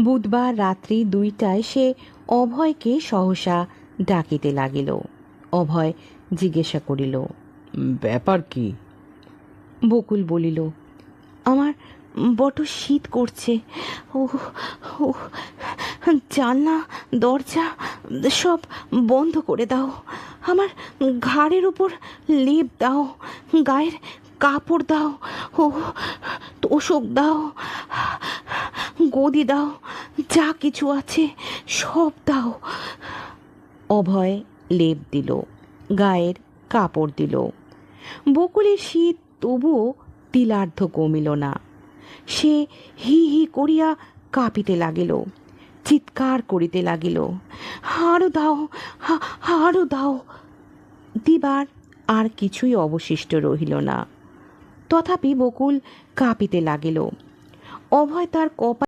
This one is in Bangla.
বুধবার রাত্রি দুইটায় সে অভয়কে সহসা ডাকিতে লাগিল। অভয় জিজ্ঞাসা করিল ব্যাপার কি? বকুল বলিল আমার বড় শীত করছে। ও ও জানলা দরজা সব বন্ধ করে দাও। আমার ঘাড়ের উপর লেপ দাও গায়ের কাপড় দাও ও তোষক দাও। গদি দাও, যা কিছু আছে সব দাও। অভয় লেপ দিল, গায়ের কাপড় দিল। বকুলের শীত তবুও তিলার্ধ কমিল না। সে হি হি করিয়া কাঁপিতে লাগিল, চিৎকার করিতে লাগিল আরও দাও, হা- আরও দাও। দিবার আর কিছুই অবশিষ্ট রহিল না। তথাপি বকুল কাঁপিতে লাগিল। অভয় তার কপা